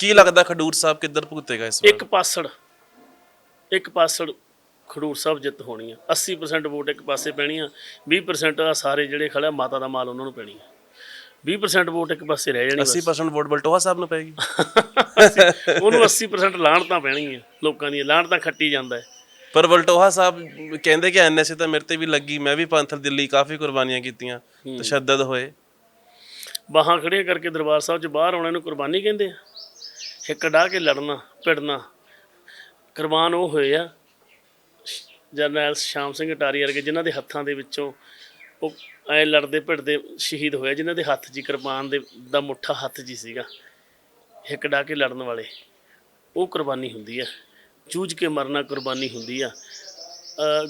ਕੀ ਲੱਗਦਾ ਖਡੂਰ ਸਾਹਿਬ ਕਿੱਧਰ ਭੁਗਤੇਗਾ ਇਸ ਵਾਰ? ਇੱਕ ਪਾਸੜ ਇੱਕ ਪਾਸੜ ਖਡੂਰ ਸਾਹਿਬ ਜਿੱਤ ਹੋਣੀ ਆ। 80% ਵੋਟ ਇੱਕ ਪਾਸੇ ਪੈਣੀ ਆ 20% ਆ ਸਾਰੇ ਜਿਹੜੇ ਖੜਾ ਮਾਤਾ ਦਾ ਮਾਲ ਉਹਨਾਂ ਨੂੰ ਪੈਣੀ ਆ। 20% ਵੋਟ ਇੱਕ ਪਾਸੇ ਰਹਿ ਜਾਣੀ ਬਸ। 80% ਵੋਟ ਬਲਟੋਹਾ ਸਾਹਿਬ ਨੂੰ ਪਏਗੀ ਉਹਨੂੰ 80% ਲਾਹਣ ਤਾਂ ਪੈਣੀ ਆ ਲੋਕਾਂ ਦੀ ਲਾਹਣ ਤਾਂ ਖੱਟੀ ਜਾਂਦਾ ਹੈ। ਪਰ ਬਲਟੋਹਾ ਸਾਹਿਬ ਕਹਿੰਦੇ ਕਿ ਐਨਐਸਏ ਤਾਂ ਮੇਰੇ ਤੇ ਵੀ ਲੱਗੀ ਮੈਂ ਵੀ ਪੰਥ ਦਿੱਲੀ ਕਾਫੀ ਕੁਰਬਾਨੀਆਂ ਕੀਤੀਆਂ ਤਸ਼ੱਦਦ ਹੋਏ। ਬਾਹਾਂ ਖੜੀਆਂ ਕਰਕੇ ਦਰਬਾਰ ਸਾਹਿਬ 'ਚ ਬਾਹਰ ਆਉਣਾ ਨੂੰ ਕੁਰਬਾਨੀ ਕਹਿੰਦੇ ਆ। ਹਿੱਕ ਡਾਹ ਕੇ ਲੜਨਾ ਭਿੜਨਾ। ਕੁਰਬਾਨ ਉਹ ਹੋਏ ਆ ਜਰਨੈਲ ਸ਼ਾਮ ਸਿੰਘ ਅਟਾਰੀ ਵਰਗੇ ਜਿਨ੍ਹਾਂ ਦੇ ਹੱਥਾਂ ਦੇ ਵਿੱਚੋਂ ਉਹ ਐ ਲੜਦੇ ਭਿੜਦੇ ਸ਼ਹੀਦ ਹੋਏ ਆ, ਜਿਨ੍ਹਾਂ ਦੇ ਹੱਥ ਜੀ ਕੁਰਬਾਨ ਦੇ ਦਾ ਮੁੱਠਾ ਹੱਥ ਜੀ ਸੀਗਾ ਹਿੱਕ ਡਾਹ ਕੇ ਲੜਨ ਵਾਲੇ। ਉਹ ਕੁਰਬਾਨੀ ਹੁੰਦੀ ਆ ਜੂਝ ਕੇ ਮਰਨਾ ਕੁਰਬਾਨੀ ਹੁੰਦੀ ਆ।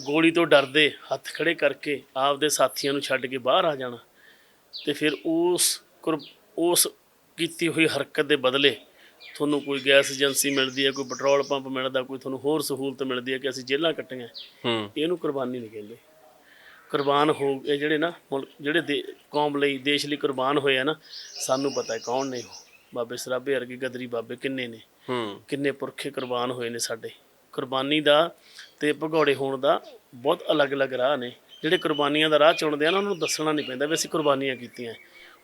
ਗੋਲੀ ਤੋਂ ਡਰਦੇ ਹੱਥ ਖੜੇ ਕਰਕੇ ਆਪਦੇ ਸਾਥੀਆਂ ਨੂੰ ਛੱਡ ਕੇ ਬਾਹਰ ਆ ਜਾਣਾ ਤੇ ਫਿਰ ਉਸ ਕੁਰ- ਉਸ ਕੀਤੀ ਹੋਈ ਹਰਕਤ ਦੇ ਬਦਲੇ ਤੁਹਾਨੂੰ ਕੋਈ ਗੈਸ ਏਜੰਸੀ ਮਿਲਦੀ ਹੈ ਕੋਈ ਪੈਟਰੋਲ ਪੰਪ ਮਿਲਦਾ ਕੋਈ ਤੁਹਾਨੂੰ ਹੋਰ ਸਹੂਲਤ ਮਿਲਦੀ ਹੈ ਕਿ ਅਸੀਂ ਜੇਲ੍ਹਾਂ ਕੱਟੀਆਂ। ਹੂੰ। ਇਹਨੂੰ ਕੁਰਬਾਨੀ ਨਹੀਂ ਕਹਿੰਦੇ। ਕੁਰਬਾਨ ਹੋ ਇਹ ਜਿਹੜੇ ਨਾ ਮੁਲਕ ਜਿਹੜੇ ਦੇ- ਕੌਮ ਲਈ ਦੇਸ਼ ਲਈ ਕੁਰਬਾਨ ਹੋਏ ਆ ਨਾ ਸਾਨੂੰ ਪਤਾ ਹੈ ਕੌਣ ਨੇ ਉਹ। ਬਾਬੇ ਸਰਾਭੇ ਵਰਗੇ ਗਦਰੀ ਬਾਬੇ ਕਿੰਨੇ ਨੇ। ਹੂੰ। ਕਿੰਨੇ ਪੁਰਖੇ ਕੁਰਬਾਨ ਹੋਏ ਨੇ ਸਾਡੇ। ਕੁਰਬਾਨੀ ਦਾ ਤੇ ਭਗੌੜੇ ਹੋਣ ਦਾ ਬਹੁਤ ਅਲੱਗ-ਅਲੱਗ ਰਾਹ ਨੇ। ਜਿਹੜੇ ਕੁਰਬਾਨੀਆਂ ਦਾ ਰਾਹ ਚੁਣਦੇ ਆ ਨਾ ਉਹਨਾਂ ਨੂੰ ਦੱਸਣਾ ਨਹੀਂ ਪੈਂਦਾ ਵੀ ਅਸੀਂ ਕੁਰਬਾਨੀਆਂ ਕੀਤੀਆਂ।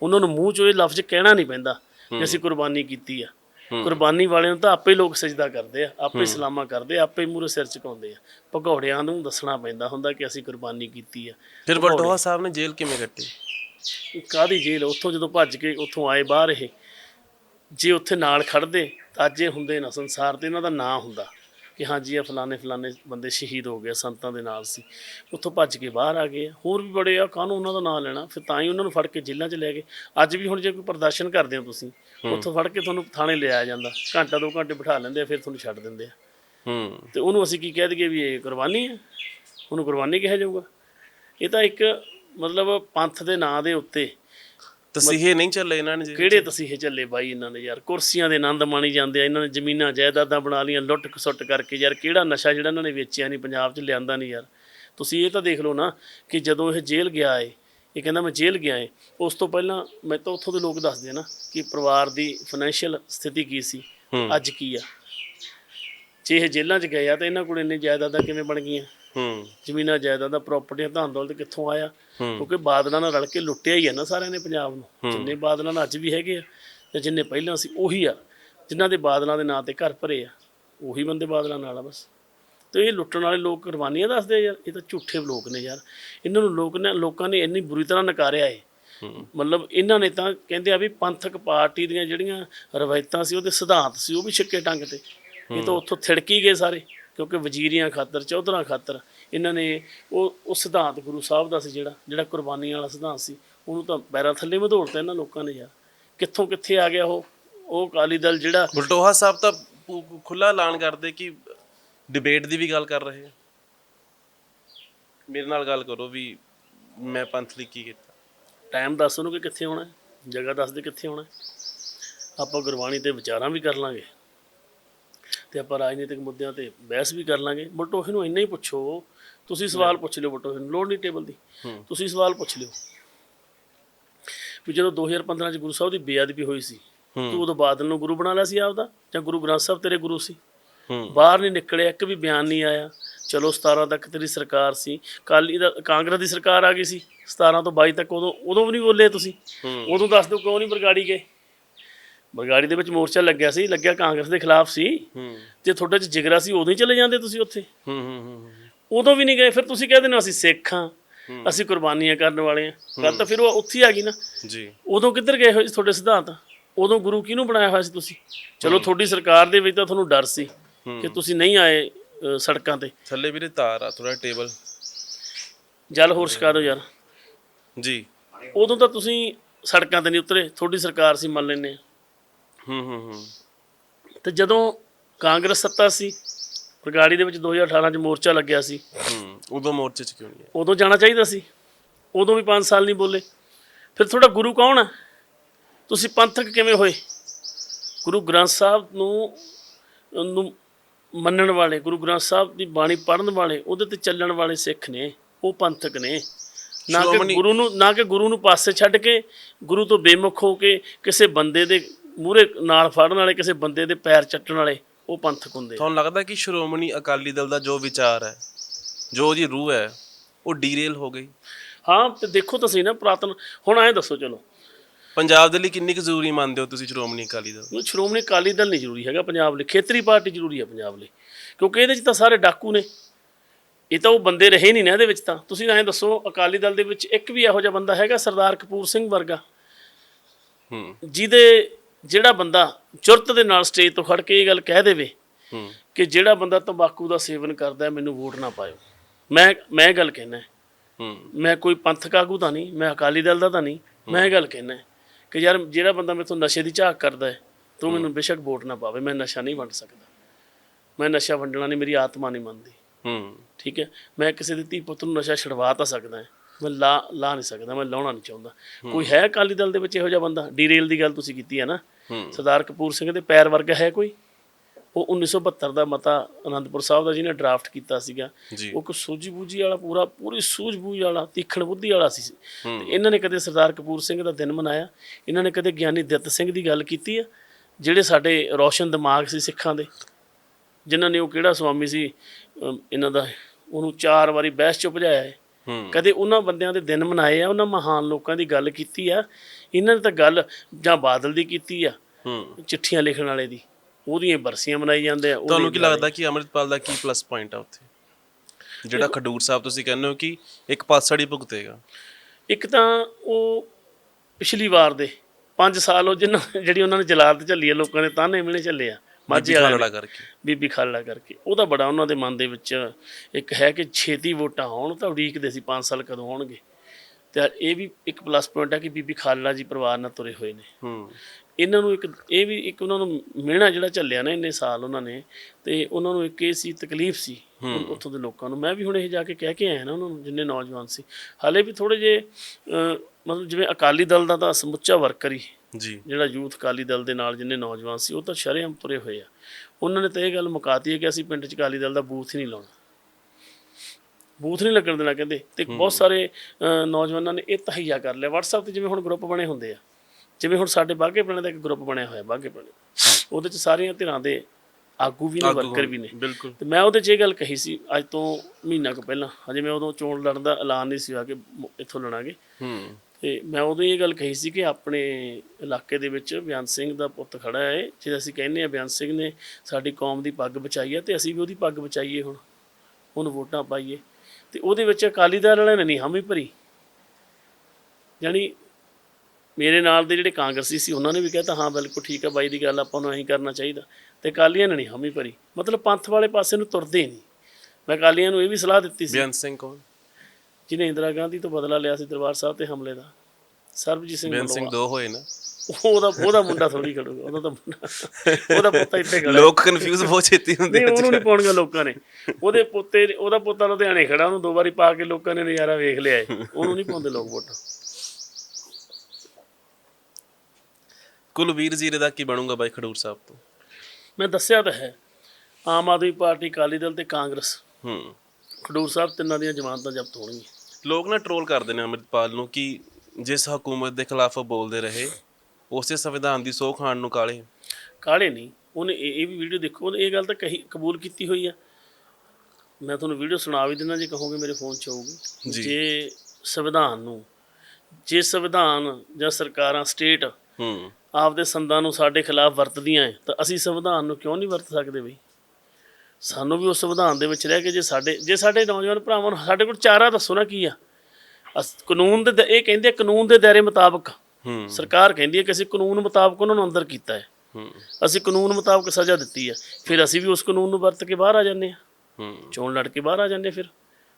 ਉਹਨਾਂ ਨੂੰ ਮੂੰਹ ਚੋਂ ਇਹ ਲਫ਼ਜ਼ ਕਹਿਣਾ ਨਹੀਂ ਪੈਂਦਾ ਕਿ ਅਸੀਂ ਕੁਰਬਾਨੀ ਕੀਤੀ ਆ। ਕੁਰਬਾਨੀ ਵਾਲਿਆਂ ਨੂੰ ਤਾਂ ਆਪੇ ਲੋਕ ਸਜਦਾ ਕਰਦੇ ਆ ਆਪੇ ਸਲਾਮਾ ਕਰਦੇ ਆ ਆਪੇ ਮੂਰੇ ਸਿਰ ਝੁਕਾਉਂਦੇ ਆ। ਭਗੌੜਿਆਂ ਨੂੰ ਦੱਸਣਾ ਪੈਂਦਾ ਹੁੰਦਾ ਕਿ ਅਸੀਂ ਕੁਰਬਾਨੀ ਕੀਤੀ ਆ। ਫਿਰ ਬਲਟੋਹਾ ਸਾਹਿਬ ਨੇ ਜੇਲ੍ਹ ਕਿਵੇਂ ਕੱਟੀ? ਕਾਦੀ ਜੇਲ੍ਹ ਉੱਥੋਂ ਜਦੋਂ ਭੱਜ ਕੇ ਉੱਥੋਂ ਆਏ ਬਾਹਰ ਇਹ ਜੇ ਉੱਥੇ ਨਾਲ ਖੜਦੇ ਤਾਂ ਅੱਜ ਇਹ ਹੁੰਦੇ ਨਾ ਸੰਸਾਰ ਤੇ ਇਹਨਾਂ ਦਾ ਨਾਂ ਹੁੰਦਾ। ਕਿ ਹਾਂਜੀ ਇਹ ਫਲਾਣੇ ਫਲਾਣੇ ਬੰਦੇ ਸ਼ਹੀਦ ਹੋ ਗਏ ਸੰਤਾਂ ਦੇ ਨਾਲ ਸੀ। ਉੱਥੋਂ ਭੱਜ ਕੇ ਬਾਹਰ ਆ ਗਏ ਹੋਰ ਵੀ ਬੜੇ ਆ ਕਾਹਨੂੰ ਉਹਨਾਂ ਦਾ ਨਾਂ ਲੈਣਾ? ਫਿਰ ਤਾਂ ਹੀ ਉਹਨਾਂ ਨੂੰ ਫੜ ਕੇ ਜੇਲ੍ਹਾਂ 'ਚ ਲੈ ਗਏ। ਅੱਜ ਵੀ ਹੁਣ ਜੇ ਕੋਈ ਪ੍ਰਦਰਸ਼ਨ ਕਰਦੇ ਹੋ ਤੁਸੀਂ ਉੱਥੋਂ ਫੜ ਕੇ ਤੁਹਾਨੂੰ ਥਾਣੇ ਲਿਆਇਆ ਜਾਂਦਾ। ਘੰਟਾ ਦੋ ਘੰਟੇ ਬਿਠਾ ਲੈਂਦੇ ਆ ਫਿਰ ਤੁਹਾਨੂੰ ਛੱਡ ਦਿੰਦੇ ਆ। ਹੂੰ। ਤੇ ਉਹਨੂੰ ਅਸੀਂ ਕੀ ਕਹਿ ਦਈਏ ਵੀ ਇਹ ਕੁਰਬਾਨੀ ਹੈ ਉਹਨੂੰ ਕੁਰਬਾਨੀ ਕਿਹਾ ਜਾਊਗਾ? ਇਹ ਤਾਂ ਇੱਕ ਮਤਲਬ ਪੰਥ ਦੇ ਨਾਂ ਦੇ ਉੱਤੇ ਤਸੀਹੇ ਨਹੀਂ ਚੱਲੇ ਇਹਨਾਂ ਨੇ ਕਿਹੜੇ ਤਸੀਹੇ ਚੱਲੇ ਬਾਈ ਇਹਨਾਂ ਨੇ ਯਾਰ? ਕੁਰਸੀਆਂ ਦੇ ਆਨੰਦ ਮਾਣੀ ਜਾਂਦੇ ਆ ਇਹਨਾਂ ਨੇ ਜ਼ਮੀਨਾਂ ਜਾਇਦਾਦਾਂ ਬਣਾ ਲੀਆਂ ਲੁੱਟ ਖਸੁੱਟ ਕਰਕੇ ਯਾਰ ਕਿਹੜਾ ਨਸ਼ਾ ਜਿਹੜਾ ਇਹਨਾਂ ਨੇ ਵੇਚਿਆ ਨਹੀਂ ਪੰਜਾਬ 'ਚ ਲਿਆਂਦਾ ਨਹੀਂ ਯਾਰ। ਤੁਸੀਂ ਇਹ ਤਾਂ ਦੇਖ ਲਓ ਨਾ ਕਿ ਜਦੋਂ ਇਹ ਜੇਲ੍ਹ ਗਿਆ ਏ ਇਹ ਕਹਿੰਦਾ ਮੈਂ ਜੇਲ੍ਹ ਗਿਆ ਏ ਉਸ ਤੋਂ ਪਹਿਲਾਂ ਮੈਂ ਤਾਂ ਉੱਥੋਂ ਦੇ ਲੋਕ ਦੱਸਦੇ ਆ ਨਾ ਕਿ ਪਰਿਵਾਰ ਦੀ ਫਾਈਨੈਂਸ਼ੀਅਲ ਸਥਿਤੀ ਕੀ ਸੀ। ਅੱਜ ਕੀ ਆ। ਜੇ ਇਹ ਜੇਲ੍ਹਾਂ 'ਚ ਗਏ ਆ ਤਾਂ ਇਹਨਾਂ ਕੋਲ ਇੰਨੇ ਜਾਇਦਾਦਾਂ ਕਿਵੇਂ ਬਣ ਗਈਆਂ? ਹੂੰ। ਜ਼ਮੀਨਾਂ ਜਾਇਦਾਦਾਂ ਪ੍ਰਾਪਰਟੀਆਂ ਧਨ ਦੌਲਤ ਕਿੱਥੋਂ ਆਇਆ। ਕਿਉਂਕਿ ਬਾਦਲਾਂ ਨਾਲ ਰਲ ਕੇ ਲੁੱਟਿਆ ਹੀ ਆ ਨਾ ਸਾਰਿਆਂ ਨੇ ਪੰਜਾਬ ਨੂੰ। ਜਿੰਨੇ ਬਾਦਲਾਂ ਨਾਲ ਅੱਜ ਵੀ ਹੈਗੇ ਆ ਤੇ ਜਿੰਨੇ ਪਹਿਲਾਂ ਸੀ ਉਹੀ ਆ। ਜਿਨ੍ਹਾਂ ਦੇ ਬਾਦਲਾਂ ਦੇ ਨਾਂ ਤੇ ਘਰ ਭਰੇ ਆ ਉਹੀ ਬੰਦੇ ਬਾਦਲਾਂ ਨਾਲ ਆ ਬਸ। ਤੇ ਇਹ ਲੁੱਟਣ ਵਾਲੇ ਲੋਕ ਕੁਰਬਾਨੀਆਂ ਦੱਸਦੇ ਆ ਯਾਰ ਇਹ ਤਾਂ ਝੂਠੇ ਲੋਕ ਨੇ ਯਾਰ। ਇਹਨਾਂ ਨੂੰ ਲੋਕ ਨੇ ਲੋਕਾਂ ਨੇ ਇੰਨੀ ਬੁਰੀ ਤਰ੍ਹਾਂ ਨਕਾਰਿਆ ਏ। ਮਤਲਬ ਇਹਨਾਂ ਨੇ ਤਾਂ ਕਹਿੰਦੇ ਆ ਵੀ ਪੰਥਕ ਪਾਰਟੀ ਦੀਆਂ ਜਿਹੜੀਆਂ ਰਵਾਇਤਾਂ ਸੀ ਉਹਦੇ ਸਿਧਾਂਤ ਸੀ ਉਹ ਵੀ ਛਿੱਕੇ ਟੰਗ ਤੇ। ਇਹ ਤਾਂ ਉੱਥੋਂ ਥਿੜਕੀ ਗਏ ਸਾਰੇ ਕਿਉਂਕਿ ਵਜ਼ੀਰੀਆਂ ਖਾਤਰ ਚੌਧਰਾਂ ਖਾਤਰ ਇਹਨਾਂ ਨੇ ਉਹ ਉਹ ਸਿਧਾਂਤ ਗੁਰੂ ਸਾਹਿਬ ਦਾ ਸੀ ਜਿਹੜਾ ਜਿਹੜਾ ਕੁਰਬਾਨੀਆਂ ਵਾਲਾ ਸਿਧਾਂਤ ਸੀ। ਉਹਨੂੰ ਤਾਂ ਪੈਰਾਂ ਥੱਲੇ ਮਧੋੜਤਾ ਇਹਨਾਂ ਲੋਕਾਂ ਨੇ ਯਾਰ। ਕਿੱਥੋਂ ਕਿੱਥੇ ਆ ਗਿਆ ਉਹ? ਉਹ ਅਕਾਲੀ ਦਲ ਜਿਹੜਾ ਬਲਟੋਹਾ ਸਾਹਿਬ ਤਾਂ ਖੁੱਲਾ ਐਲਾਨ ਕਰਦੇ ਕਿ ਡਿਬੇਟ ਦੀ ਵੀ ਗੱਲ ਕਰ ਰਹੇ ਆ। ਮੇਰੇ ਨਾਲ ਗੱਲ ਕਰੋ ਵੀ ਮੈਂ ਪੰਥ ਲਈ ਕੀ ਕੀਤਾ। ਟਾਈਮ ਦੱਸ ਉਹਨੂੰ ਕਿ ਕਿੱਥੇ ਹੋਣਾ ਜਗ੍ਹਾ ਦੱਸ ਦੇ ਕਿੱਥੇ ਹੋਣਾ। ਆਪਾਂ ਗੁਰਬਾਣੀ ਤੇ ਵਿਚਾਰਾਂ ਵੀ ਕਰ ਲਾਂਗੇ। ਤੇ ਆਪਾਂ ਰਾਜਨੀਤਿਕ ਮੁੱਦਿਆਂ ਤੇ ਬਹਿਸ ਵੀ ਕਰ ਲਾਂਗੇ। ਬਟੋਹੇ ਨੂੰ ਇੰਨਾ ਹੀ ਪੁੱਛੋ ਤੁਸੀਂ ਸਵਾਲ ਪੁੱਛ ਲਿਓ ਬਟੋਹੇ ਨੂੰ ਲੋੜ ਨਹੀਂ ਟੇਬਲ ਦੀ। ਤੁਸੀਂ ਸਵਾਲ ਪੁੱਛ ਲਿਓ। ਵੀ ਜਦੋਂ 2015 ਚ ਗੁਰੂ ਸਾਹਿਬ ਦੀ ਬੇਅਦਬੀ ਹੋਈ ਸੀ ਤੂੰ ਉਦੋਂ ਬਾਦਲ ਨੂੰ ਗੁਰੂ ਬਣਾ ਲਿਆ ਸੀ ਆਪਦਾ? ਜਾਂ ਗੁਰੂ ਗ੍ਰੰਥ ਸਾਹਿਬ ਤੇਰੇ ਗੁਰੂ ਸੀ? ਬਾਹਰ ਨਹੀਂ ਨਿਕਲਿਆ ਇੱਕ ਵੀ ਬਿਆਨ ਨਹੀਂ ਆਇਆ। ਚਲੋ 17 ਤੱਕ ਤੇਰੀ ਸਰਕਾਰ ਸੀ। ਕਾਲੀ ਦਾ ਕਾਂਗਰਸ ਦੀ ਸਰਕਾਰ ਆ ਗਈ ਸੀ। 17 ਤੋਂ 22 ਤੱਕ ਉਦੋਂ ਉਦੋਂ ਵੀ ਨਹੀਂ ਬੋਲੇ ਤੁਸੀਂ। ਉਦੋਂ ਦੱਸ ਦਿਓ ਕਿਉਂ ਨਹੀਂ ਬਰਗਾੜੀ ਗਏ? ਬਰਗਾੜੀ ਦੇ ਵਿੱਚ ਮੋਰਚਾ ਲੱਗਿਆ ਸੀ ਲੱਗਿਆ ਕਾਂਗਰਸ ਦੇ ਖਿਲਾਫ ਸੀ। ਹੂੰ। ਜੇ ਤੁਹਾਡੇ 'ਚ ਜਿਗਰਾ ਸੀ ਉਦੋਂ ਹੀ ਚਲੇ ਜਾਂਦੇ ਤੁਸੀਂ ਉੱਥੇ। ਹੂੰ ਹੂੰ ਹੂੰ ਉਦੋਂ ਵੀ ਨਹੀਂ ਗਏ ਫਿਰ ਤੁਸੀਂ ਕਹਿੰਦੇ ਨੇ ਅਸੀਂ ਸਿੱਖ ਹਾਂ ਅਸੀਂ ਕੁਰਬਾਨੀਆਂ ਕਰਨ ਵਾਲੇ ਹਾਂ। ਗੱਲ ਤਾਂ ਫਿਰ ਉਹ ਉੱਥੇ ਆ ਗਈ ਨਾ। ਜੀ। ਉਦੋਂ ਕਿੱਧਰ ਗਏ ਹੋਏ ਤੁਹਾਡੇ ਸਿਧਾਂਤ? ਉਦੋਂ ਗੁਰੂ ਕਿਹਨੂੰ ਬਣਾਇਆ ਹੋਇਆ ਸੀ ਤੁਸੀਂ? ਚਲੋ ਤੁਹਾਡੀ ਸਰਕਾਰ ਦੇ ਵਿੱਚ ਤਾਂ ਤੁਹਾਨੂੰ ਡਰ ਸੀ ਕਿ ਤੁਸੀਂ ਨਹੀਂ ਆਏ ਸੜਕਾਂ ਤੇ। ਥੱਲੇ ਵੀਰੇ ਤਾਰ ਆ ਥੋੜਾ ਟੇਬਲ। ਜਲ ਹੋਰ ਛਕਾ ਦਿਓ ਯਾਰ। ਜੀ। ਉਦੋਂ ਤਾਂ ਤੁਸੀਂ ਸੜਕਾਂ ਤੇ ਨਹੀਂ ਉਤਰੇ ਤੁਹਾਡੀ ਸਰਕਾਰ ਸੀ ਮੰਨ ਲੈਨੇ ਹੂੰ ਹੂੰ ਹੂੰ। ਤੇ ਜਦੋਂ ਕਾਂਗਰਸ ਸੱਤਾ ਸੀ ਬਰਗਾੜੀ ਦੇ ਵਿੱਚ 2018 ਚ ਮੋਰਚਾ ਲੱਗਿਆ ਸੀ। ਹੂੰ ਉਦੋਂ ਮੋਰਚੇ ਚ ਕਿਉਂ ਨਹੀਂ ਉਦੋਂ ਜਾਣਾ ਚਾਹੀਦਾ ਸੀ। ਉਦੋਂ ਵੀ 5 ਸਾਲ ਨਹੀਂ ਬੋਲੇ। ਫਿਰ ਤੁਹਾਡਾ ਗੁਰੂ ਕੌਣ ਹੈ ਤੁਸੀਂ ਪੰਥਕ ਕਿਵੇਂ ਹੋਏ? ਗੁਰੂ ਗ੍ਰੰਥ ਸਾਹਿਬ ਨੂੰ ਨੂੰ ਮੰਨਣ ਵਾਲੇ ਗੁਰੂ ਗ੍ਰੰਥ ਸਾਹਿਬ ਦੀ ਬਾਣੀ ਪੜ੍ਹਨ ਵਾਲੇ ਉਹਦੇ ਤੇ ਚੱਲਣ ਵਾਲੇ ਸਿੱਖ ਨੇ। ਉਹ ਪੰਥਕ ਨੇ। ਨਾ ਕਿ ਗੁਰੂ ਨੂੰ ਨਾ ਕਿ ਗੁਰੂ ਨੂੰ ਪਾਸੇ ਛੱਡ ਕੇ ਗੁਰੂ ਤੋਂ ਬੇਮੁਖ ਹੋ ਕੇ ਕਿਸੇ ਬੰਦੇ ਦੇ ਮੂਰੇ ਨਾਲ ਫੜਨ ਵਾਲੇ ਕਿਸੇ ਬੰਦੇ ਦੇ ਪੈਰ ਚੱਟਣ ਵਾਲੇ ਉਹ ਪੰਥਕ ਹੁੰਦੇ। ਤੁਹਾਨੂੰ ਲੱਗਦਾ ਕਿ ਸ਼੍ਰੋਮਣੀ ਅਕਾਲੀ ਦਲ ਦਾ ਜੋ ਵਿਚਾਰ ਹੈ ਜੋ ਉਹਦੀ ਰੂਹ ਹੈ ਉਹ ਡੀਰੇਲ ਹੋ ਗਈ? ਹਾਂ ਤੇ ਦੇਖੋ ਤੁਸੀਂ ਨਾ ਪੁਰਾਤਨ ਹੁਣ ਐਂ ਦੱਸੋ ਚਲੋ। ਪੰਜਾਬ ਦੇ ਲਈ ਕਿੰਨੀ ਕੁ ਜ਼ਰੂਰੀ ਮੰਨਦੇ ਹੋ ਤੁਸੀਂ ਸ਼੍ਰੋਮਣੀ ਅਕਾਲੀ ਦਲ? ਨੂੰ ਸ਼੍ਰੋਮਣੀ ਅਕਾਲੀ ਦਲ ਨਹੀਂ ਜ਼ਰੂਰੀ ਹੈਗਾ ਪੰਜਾਬ ਲਈ। ਖੇਤਰੀ ਪਾਰਟੀ ਜ਼ਰੂਰੀ ਹੈ ਪੰਜਾਬ ਲਈ। ਕਿਉਂਕਿ ਇਹਦੇ 'ਚ ਤਾਂ ਸਾਰੇ ਡਾਕੂ ਨੇ। ਇਹ ਤਾਂ ਉਹ ਬੰਦੇ ਰਹੇ ਨਹੀਂ ਨਾ ਇਹਦੇ ਵਿੱਚ ਤਾਂ। ਤੁਸੀਂ ਐਂ ਦੱਸੋ ਅਕਾਲੀ ਦਲ ਦੇ ਵਿੱਚ ਇੱਕ ਵੀ ਇਹੋ ਜਿਹਾ ਬੰਦਾ ਹੈਗਾ ਸਰਦਾਰ ਕਪੂਰ ਸਿੰਘ ਵਰਗਾ। ਹੂੰ। ਜਿਹਦੇ ਜਿਹੜਾ ਬੰਦਾ ਜੁਰਤ ਦੇ ਨਾਲ ਸਟੇਜ ਤੋਂ ਖੜ ਕੇ ਇਹ ਗੱਲ ਕਹਿ ਦੇਵੇ ਕਿ ਜਿਹੜਾ ਬੰਦਾ ਤੰਬਾਕੂ ਦਾ ਸੇਵਨ ਕਰਦਾ ਮੈਨੂੰ ਵੋਟ ਨਾ ਪਾਇਓ। ਮੈਂ ਮੈਂ ਗੱਲ ਕਹਿਣਾ ਮੈਂ ਕੋਈ ਪੰਥਕ ਆਗੂ ਤਾਂ ਨਹੀਂ ਮੈਂ ਅਕਾਲੀ ਦਲ ਦਾ ਤਾਂ ਨਹੀਂ ਮੈਂ ਗੱਲ ਕਹਿਣਾ ਕਿ ਯਾਰ ਜਿਹੜਾ ਬੰਦਾ ਮੇਰੇ ਤੋਂ ਨਸ਼ੇ ਦੀ ਝਾਕ ਕਰਦਾ ਹੈ ਤੂੰ ਮੈਨੂੰ ਬੇਸ਼ੱਕ ਵੋਟ ਨਾ ਪਾਵੇ ਮੈਂ ਨਸ਼ਾ ਨਹੀਂ ਵੰਡ ਸਕਦਾ। ਮੈਂ ਨਸ਼ਾ ਵੰਡਣਾ ਨਹੀਂ ਮੇਰੀ ਆਤਮਾ ਨਹੀਂ ਮੰਨਦੀ। ਹੂੰ। ਠੀਕ ਹੈ? ਮੈਂ ਕਿਸੇ ਦੀ ਧੀ ਪੁੱਤ ਨੂੰ ਨਸ਼ਾ ਛਡਵਾ ਤਾਂ ਸਕਦਾ ਹਾਂ। ਮੈਂ ਲਾ ਲਾ ਨਹੀਂ ਸਕਦਾ ਮੈਂ ਲਾਉਣਾ ਨਹੀਂ ਚਾਹੁੰਦਾ। ਕੋਈ ਹੈ ਅਕਾਲੀ ਦਲ ਦੇ ਵਿੱਚ ਇਹੋ ਜਿਹਾ ਬੰਦਾ? ਡੀਰੇਲ ਦੀ ਗੱਲ ਤੁਸੀਂ ਕੀਤੀ ਹੈ ਨਾ? ਸਰਦਾਰ ਕਪੂਰ ਸਿੰਘ ਦੇ ਪੈਰ ਵਰਗਾ ਹੈ ਕੋਈ? ਉਹ 1972 ਦਾ ਮਤਾ ਅਨੰਦਪੁਰ ਸਾਹਿਬ ਦਾ ਜਿਹਨੇ ਡਰਾਫਟ ਕੀਤਾ ਸੀਗਾ ਉਹ ਕੋ ਸੂਝੀ ਬੂਝੀ ਵਾਲਾ ਪੂਰਾ ਪੂਰੀ ਸੂਝ-ਬੂਝ ਵਾਲਾ ਤੀਖਣ ਬੁੱਧੀ ਵਾਲਾ ਸੀ। ਤੇ ਇਹਨਾਂ ਨੇ ਕਦੇ ਸਰਦਾਰ ਕਪੂਰ ਸਿੰਘ ਦਾ ਦਿਨ ਮਨਾਇਆ ਇਹਨਾਂ ਨੇ ਕਦੇ ਗਿਆਨੀ ਦਿੱਤ ਸਿੰਘ ਦੀ ਗੱਲ ਕੀਤੀ ਆ ਜਿਹੜੇ ਸਾਡੇ ਰੌਸ਼ਨ ਦਿਮਾਗ ਸੀ ਸਿੱਖਾਂ ਦੇ ਜਿਨ੍ਹਾਂ ਨੇ ਉਹ ਕਿਹੜਾ ਸਵਾਮੀ ਸੀ ਇਹਨਾਂ ਦਾ ਉਹਨੂੰ ਚਾਰ ਵਾਰੀ ਬਹਿਸ ਚ ਭਜਾਇਆ ਹੂੰ। ਕਦੇ ਉਹਨਾਂ ਬੰਦਿਆਂ ਦੇ ਦਿਨ ਮਨਾਏ ਆ ਉਹਨਾਂ ਮਹਾਨ ਲੋਕਾਂ ਦੀ ਗੱਲ ਕੀਤੀ ਆ। ਇਹਨਾਂ ਨੇ ਤਾਂ ਗੱਲ ਜਾਂ ਬਾਦਲ ਦੀ ਕੀਤੀ ਆ ਹੂੰ। ਚਿੱਠੀਆਂ ਲਿਖਣ ਵਾਲੇ ਦੀ। ਉਹਦੀਆਂ ਬਰਸੀਆਂ ਮਨਾਈ ਜਾਂਦੇ ਆ ਤੁਹਾਨੂੰ ਕੀ ਲੱਗਦਾ ਕਿ ਅੰਮ੍ਰਿਤਪਾਲ ਦਾ ਕੀ ਪਲੱਸ ਪੁਆਇੰਟ ਆ ਉੱਥੇ? ਜਿਹੜਾ ਖਡੂਰ ਸਾਹਿਬ ਤੁਸੀਂ ਕਹਿੰਦੇ ਹੋ ਕਿ ਇੱਕ ਪਾਸੜ ਹੀ ਭੁਗਤੇਗਾ। ਇੱਕ ਤਾਂ ਉਹ ਪਿਛਲੀ ਵਾਰ ਦੇ 5 ਸਾਲ ਉਹ ਜਿੰਨਾ ਜਿਹੜੀ ਉਹਨਾਂ ਨੇ ਜਲਾਦ ਝੱਲੀ ਆ ਲੋਕਾਂ ਨੇ ਤਾਨੇ ਮਿਲੇ ਝੱਲੇ ਆ। ਮਾਝੇ ਵਾਲਿਆਂ ਨੇ ਲੜਾ ਕਰਕੇ। ਬੀਬੀ ਖਾਲੜਾ ਕਰਕੇ। ਉਹਦਾ ਬੜਾ ਉਹਨਾਂ ਦੇ ਮਨ ਦੇ ਵਿੱਚ ਇੱਕ ਹੈ ਕਿ ਛੇਤੀ ਵੋਟਾਂ ਹੋਣ ਤਾਂ ਉਡੀਕਦੇ ਸੀ 5 ਸਾਲ ਕਦੋਂ ਹੋਣਗੇ। ਤੇ ਇਹ ਵੀ ਇੱਕ ਪਲੱਸ ਪੁਆਇੰਟ ਹੈ ਕਿ ਬੀਬੀ ਖਾਲੜਾ ਜੀ ਪਰਿਵਾਰ ਨਾਲ ਤੁਰੇ ਹੋਏ ਨੇ। ਹੂੰ। ਇਹਨਾਂ ਨੂੰ ਇੱਕ ਇਹ ਵੀ ਇੱਕ ਉਹਨਾਂ ਨੂੰ ਮਿਹਣਾ ਜਿਹੜਾ ਚੱਲਿਆ ਨਾ ਇੰਨੇ ਸਾਲ ਉਹਨਾਂ ਨੇ ਤੇ ਉਹਨਾਂ ਨੂੰ ਇੱਕ ਇਹ ਸੀ ਤਕਲੀਫ ਸੀ ਉੱਥੋਂ ਦੇ ਲੋਕਾਂ ਨੂੰ। ਮੈਂ ਵੀ ਹੁਣ ਇਹ ਜਾ ਕੇ ਕਹਿ ਕੇ ਆਇਆ ਨਾ ਉਹਨਾਂ ਨੂੰ ਜਿੰਨੇ ਨੌਜਵਾਨ ਸੀ। ਹਾਲੇ ਵੀ ਥੋੜੇ ਜੇ ਮਤਲਬ ਜਿਵੇਂ ਅਕਾਲੀ ਦਲ ਦਾ ਤਾਂ ਸਮੁੱਚਾ ਵਰਕਰ ਹੀ ਜੀ। ਜਿਹੜਾ ਯੂਥ ਅਕਾਲੀ ਦਲ ਦੇ ਨਾਲ ਜਿੰਨੇ ਨੌਜਵਾਨ ਸੀ ਉਹ ਤਾਂ ਸ਼ਰੇਆਮ ਤੁਰੇ ਹੋਏ ਆ। ਉਹਨਾਂ ਨੇ ਤਾਂ ਇਹ ਗੱਲ ਮੁਕਾਤੀ ਹੈ ਕਿ ਅਸੀਂ ਪਿੰਡ 'ਚ ਅਕਾਲੀ ਦਲ ਦਾ ਬੂਥ ਹੀ ਨਹੀਂ ਲਾਉਣਾ। ਬੂਥ ਨਹੀਂ ਲੱਗਣ ਦੇਣਾ ਕਹਿੰਦੇ। ਤੇ ਬਹੁਤ ਸਾਰੇ ਨੌਜਵਾਨਾਂ ਨੇ ਇਹ ਤਹਈਆ ਕਰ ਲਿਆ। WhatsApp ਤੇ ਜਿਵੇਂ ਹੁਣ ਗਰੁੱਪ ਬਣੇ ਹੁੰਦੇ ਆ। ਜਿਵੇਂ ਹੁਣ ਸਾਡੇ ਬਾਗੇ ਪਿੰਡ ਦਾ ਇੱਕ ਗਰੁੱਪ ਬਣਿਆ ਹੋਇਆ ਬਾਗੇ ਪਿੰਡ। ਉਹਦੇ 'ਚ ਸਾਰੀਆਂ ਧਿਰਾਂ ਦੇ ਆਗੂ ਵੀ ਨੇ ਵਰਕਰ ਵੀ ਨੇ। ਤੇ ਮੈਂ ਉਹਦੇ 'ਚ ਇਹ ਗੱਲ ਕਹੀ ਸੀ ਅੱਜ ਤੋਂ ਮਹੀਨਾ ਕੁ ਪਹਿਲਾਂ। ਹਜੇ ਮੈਂ ਉਦੋਂ ਚੋਣ ਲੜਨ ਦਾ ਐਲਾਨ ਨਹੀਂ ਸੀ ਹੋਇਆ ਕਿ ਇੱਥੋਂ ਲੜਾਂਗੇ। ਹੂੰ। ਤੇ ਮੈਂ ਉਦੋਂ ਇਹ ਗੱਲ ਕਹੀ ਸੀ ਕਿ ਆਪਣੇ ਇਲਾਕੇ ਦੇ ਵਿੱਚ ਬਿਆਨ ਸਿੰਘ ਦਾ ਪੁੱਤ ਖੜਾ ਹੈ ਜੇ ਅਸੀਂ ਕਹਿੰਦੇ ਆ ਬਿਆਨ ਸਿੰਘ ਨੇ ਸਾਡੀ ਕੌਮ ਦੀ ਪੱਗ ਬਚਾਈ ਹੈ ਤੇ ਅਸੀਂ ਵੀ ਉਹਦੀ ਪੱਗ ਬਚਾਈਏ ਹੁਣ ਉਹਨੂੰ ਵੋਟਾਂ ਪਾਈਏ। ਤੇ ਉਹਦੇ ਵਿੱਚ ਅਕਾਲੀ ਦਲ ਵਾਲਿਆਂ ਨੇ ਨਹੀਂ ਹਾਮੀ ਭਰੀ। ਯਾਨੀ ਮੇਰੇ ਨਾਲ ਦੇ ਜਿਹੜੇ ਕਾਂਗਰਸੀ ਸੀ, ਉਹਨਾਂ ਨੇ ਵੀ ਕਹਿਤਾ, ਹਾਂ, ਬਿਲਕੁਲ ਠੀਕ ਹੈ ਬਾਈ ਦੀ ਗੱਲ, ਆਪਾਂ ਨੂੰ ਐਂ ਕਰਨਾ ਚਾਹੀਦਾ। ਤੇ ਅਕਾਲੀਆਂ ਨੇ ਨਹੀਂ ਹਾਮੀ ਭਰੀ। ਮਤਲਬ ਪੰਥ ਵਾਲੇ ਪਾਸੇ ਨੂੰ ਤੁਰਦੇ ਨਹੀਂ ਮੈਂ ਅਕਾਲੀਆਂ ਨੂੰ ਇਹ ਵੀ ਸਲਾਹ ਦਿੱਤੀ ਸੀ। ਬੇਅੰਤ ਸਿੰਘ ਕੌਣ? ਜਿਹਨੇ ਇੰਦਰਾ ਗਾਂਧੀ ਤੋਂ ਬਦਲਾ ਲਿਆ ਸੀ ਦਰਬਾਰ ਸਾਹਿਬ ਤੇ ਹਮਲੇ ਦਾ ਸਰਬਜੀਤ ਸਿੰਘ ਬੇਅੰਤ ਸਿੰਘ ਦੋ ਹੋਏ ਨਾ। ਉਹਦਾ ਉਹਦਾ ਮੁੰਡਾ ਥੋੜੀ ਖੜੂਗਾ ਉਹਦਾ ਤਾਂ ਮੁੰਡਾ ਉਹਦਾ ਪੁੱਤ ਇੱਥੇ ਖੜਾ। ਲੋਕ ਕਨਫਿਊਜ਼ ਬਹੁਤ ਛੇਤੀ ਹੁੰਦੇ ਨਹੀਂ ਉਹਨੂੰ ਨਹੀਂ ਪਾਉਣਗੇ ਲੋਕਾਂ ਨੇ। ਉਹਦੇ ਪੁੱਤੇ ਉਹਦਾ ਪੁੱਤਾ ਲੁਧਿਆਣੇ ਖੜਾ ਉਹਨੂੰ ਦੋ ਵਾਰੀ ਪਾ ਕੇ ਲੋਕਾਂ ਨੇ ਨਜ਼ਾਰਾ ਵੇਖ ਲਿਆ ਏ। ਉਹਨੂੰ ਨਹੀਂ ਪਾਉਂਦੇ ਲੋਕ ਵੋਟਾਂ। ਕੁਲਵੀਰ ਜ਼ੀਰੇ ਦਾ ਕੀ ਬਣੂਗਾ ਬਾਈ ਖਡੂਰ ਸਾਹਿਬ ਤੋਂ? ਮੈਂ ਦੱਸਿਆ ਤਾਂ ਹੈ ਆਮ ਆਦਮੀ ਪਾਰਟੀ ਅਕਾਲੀ ਦਲ ਤੇ ਕਾਂਗਰਸ। ਹੂੰ। ਖਡੂਰ ਸਾਹਿਬ ਤਿੰਨਾਂ ਦੀਆਂ ਜ਼ਮਾਨਤਾਂ ਜ਼ਬਤ ਹੋਣਗੀਆਂ। ਲੋਕ ਨਾ ਟਰੋਲ ਕਰਦੇ ਨੇ ਅੰਮ੍ਰਿਤਪਾਲ ਨੂੰ ਕਿ ਜਿਸ ਹਕੂਮਤ ਦੇ ਖਿਲਾਫ ਬੋਲਦੇ ਰਹੇ ਉਸੇ ਸੰਵਿਧਾਨ ਦੀ ਸੋਹ ਖਾਣ ਨੂੰ ਕਾਲੇ ਕਾਲੇ ਨਹੀਂ ਉਹਨੇ ਇਹ ਇਹ ਵੀ ਵੀਡੀਓ ਦੇਖੋ ਉਹਨੇ ਇਹ ਗੱਲ ਤਾਂ ਕਹੀ ਕਬੂਲ ਕੀਤੀ ਹੋਈ ਆ। ਮੈਂ ਤੁਹਾਨੂੰ ਵੀਡੀਓ ਸੁਣਾ ਵੀ ਦਿੰਦਾ ਜੇ ਕਹੋਗੇ ਮੇਰੇ ਫੋਨ 'ਚ ਹੋਊਗੀ ਜੀ। ਜੇ ਸੰਵਿਧਾਨ ਨੂੰ ਜੇ ਸੰਵਿਧਾਨ ਜਾਂ ਸਰਕਾਰਾਂ ਸਟੇਟ ਹੂੰ। ਆਪਦੇ ਸੰਦਾਂ ਨੂੰ ਸਾਡੇ ਖਿਲਾਫ ਵਰਤਦੀਆਂ ਹੈ ਤਾਂ ਅਸੀਂ ਸੰਵਿਧਾਨ ਨੂੰ ਕਿਉਂ ਨਹੀਂ ਵਰਤ ਸਕਦੇ ਬਈ? ਸਾਨੂੰ ਵੀ ਉਸ ਸੰਵਿਧਾਨ ਦੇ ਵਿੱਚ ਰਹਿ ਕੇ ਜੇ ਸਾਡੇ ਜੇ ਸਾਡੇ ਨੌਜਵਾਨ ਭਰਾਵਾਂ ਨੂੰ ਸਾਡੇ ਕੋਲ ਚਾਰਾ ਦੱਸੋ ਨਾ ਕੀ ਆ। ਕਾਨੂੰਨ ਦੇ ਇਹ ਕਹਿੰਦੇ ਕਾਨੂੰਨ ਦੇ ਦਾਇਰੇ ਮੁਤਾਬਕ। ਸਰਕਾਰ ਕਹਿੰਦੀ ਹੈ ਕਿ ਅਸੀਂ ਕਾਨੂੰਨ ਮੁਤਾਬਕ ਉਹਨਾਂ ਨੂੰ ਅੰਦਰ ਕੀਤਾ ਹੈ। ਅਸੀਂ ਕਾਨੂੰਨ ਮੁਤਾਬਕ ਸਜ਼ਾ ਦਿੱਤੀ ਹੈ। ਫਿਰ ਅਸੀਂ ਵੀ ਉਸ ਕਾਨੂੰਨ ਨੂੰ ਵਰਤ ਕੇ ਬਾਹਰ ਆ ਜਾਂਦੇ ਹਾਂ। ਚੋਣ ਲੜ ਕੇ ਬਾਹਰ ਆ ਜਾਂਦੇ ਫਿਰ।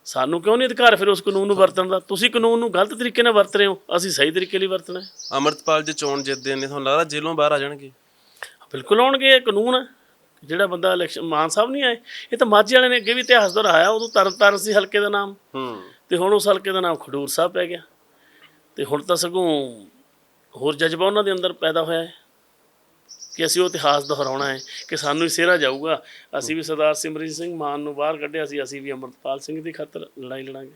ਸਾਨੂੰ ਕਿਉਂ ਨਹੀਂ ਅਧਿਕਾਰ ਫਿਰ ਉਸ ਕਾਨੂੰਨ ਨੂੰ ਵਰਤਣ ਦਾ? ਤੁਸੀਂ ਕਾਨੂੰਨ ਨੂੰ ਗਲਤ ਤਰੀਕੇ ਨਾਲ ਵਰਤ ਰਹੇ ਹੋ। ਅਸੀਂ ਸਹੀ ਤਰੀਕੇ ਲਈ ਵਰਤਣਾ ਹੈ। ਅੰਮ੍ਰਿਤਪਾਲ ਜੇ ਚੋਣ ਜਿੱਤਦੇ ਨੇ ਤੁਹਾਨੂੰ ਲੱਗਦਾ ਜੇਲੋਂ ਬਾਹਰ ਆ ਜਾਣਗੇ? ਬਿਲਕੁਲ ਆਉਣਗੇ ਇਹ ਕਾਨੂੰਨ ਹੈ। ਜਿਹੜਾ ਬੰਦਾ ਇਲੈਕਸ਼ਨ ਮਾਨ ਸਾਹਿਬ ਨਹੀਂ ਆਏ ਇਹ ਤਾਂ ਮਾਝੇ ਵਾਲੇ ਨੇ ਅੱਗੇ ਵੀ ਇਤਿਹਾਸ ਦੁਹਰਾਇਆ ਉਦੋਂ ਤਰਨ ਤਾਰਨ ਸੀ ਹਲਕੇ ਦਾ ਨਾਮ। ਹੂੰ। ਤੇ ਹੁਣ ਉਸ ਹਲਕੇ ਦਾ ਨਾਮ ਖਡੂਰ ਸਾਹਿਬ ਪੈ ਗਿਆ। ਤੇ ਹੁਣ ਤਾਂ ਸਗੋਂ ਹੋਰ ਜਜ਼ਬਾ ਉਹਨਾਂ ਦੇ ਅੰਦਰ ਪੈਦਾ ਹੋਇਆ ਹੈ ਕਿ ਅਸੀਂ ਉਹ ਇਤਿਹਾਸ ਦੁਹਰਾਉਣਾ ਹੈ ਕਿ ਸਾਨੂੰ ਹੀ ਸਿਹਰਾ ਜਾਊਗਾ। ਅਸੀਂ ਵੀ ਸਰਦਾਰ ਸਿਮਰਜੀਤ ਸਿੰਘ ਮਾਨ ਨੂੰ ਬਾਹਰ ਕੱਢਿਆ ਸੀ ਅਸੀਂ ਵੀ ਅਮਰਪਾਲ ਸਿੰਘ ਦੀ ਖਾਤਰ ਲੜਾਈ ਲੜਾਂਗੇ।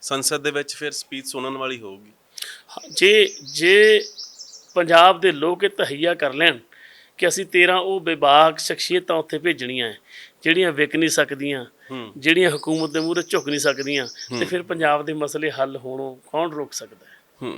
ਸੰਸਦ ਦੇ ਵਿੱਚ ਫਿਰ ਸਪੀਚ ਸੁਣਨ ਵਾਲੀ ਹੋਊਗੀ। ਜੇ ਜੇ ਪੰਜਾਬ ਦੇ ਲੋਕ ਇਹ ਤਹਈਆ ਕਰ ਲੈਣ ਕਿ ਅਸੀਂ 13 ਉਹ ਬੇਬਾਕ ਸ਼ਖਸੀਅਤਾਂ ਉੱਥੇ ਭੇਜਣੀਆਂ ਜਿਹੜੀਆਂ ਵਿਕ ਨਹੀਂ ਸਕਦੀਆਂ ਜਿਹੜੀਆਂ ਹਕੂਮਤ ਦੇ ਮੂਹਰੇ ਝੁਕ ਨਹੀਂ ਸਕਦੀਆਂ ਤੇ ਫਿਰ ਪੰਜਾਬ ਦੇ ਮਸਲੇ ਹੱਲ ਹੋਣੋਂ ਕੌਣ ਰੋਕ ਸਕਦਾ ਹੈ ਹੂੰ।